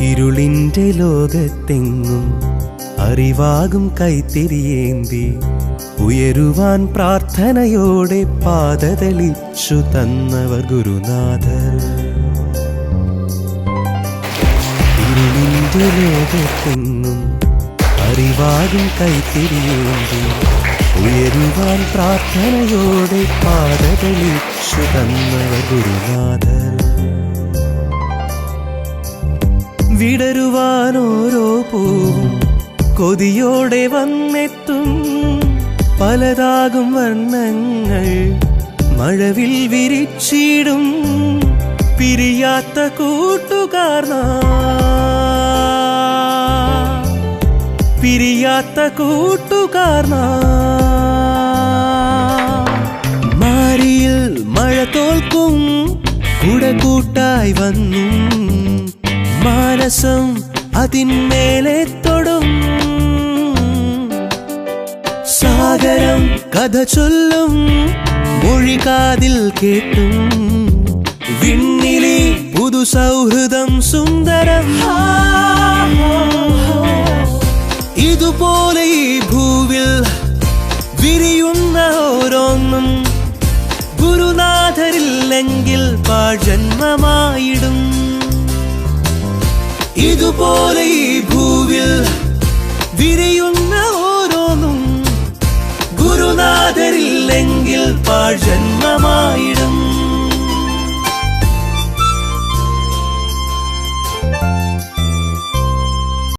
ഇരുളിന്റെ ലോകത്തെങ്ങും അറിവാകും കൈത്തിരിയേന്തി. ഉയരുവാൻ പ്രാർത്ഥനയോടെ പാതതെളിച്ചു തന്നവർ ഗുരുനാഥർ. ഇരുളിന്റെ ലോകത്തെങ്ങും അറിവാകും കൈത്തിരിയേന്തി ഉയരുവാൻ പ്രാർത്ഥനയോടെ പാതകളിച്ചു തന്നവ ഗുരുനാഥൻ. വിടരുവാൻ ഓരോ പൂവും കൊതിയോടെ വന്നെത്തും. പലതാകും വർണങ്ങൾ മഴവിൽ വിരിച്ചിടും. പിരിയാത്ത കൂട്ടുകാർ നാം. പിരിയാത്ത കൂട്ടുകാർ. മാരിയിൽ മഴ തോൽക്കും കൂടെ കൂട്ടായി വന്നു. മാനസം അതിന്മേലെ തൊടും. സാഗരം കഥ ചൊല്ലും മൊഴി കേട്ടും. വിണ്ണിലെ പുതു സൗഹൃദം സുന്ദരം. വിരിയുന്ന ഓരോന്നും ഗുരുനാഥരില്ലെങ്കിൽ പാഴ്ജന്മമായിടും. ഇതുപോലെ ഈ ഭൂവിൽ വിരിയുന്ന ഓരോന്നും ഗുരുനാഥരില്ലെങ്കിൽ പാഴ്ജന്മമായിടും.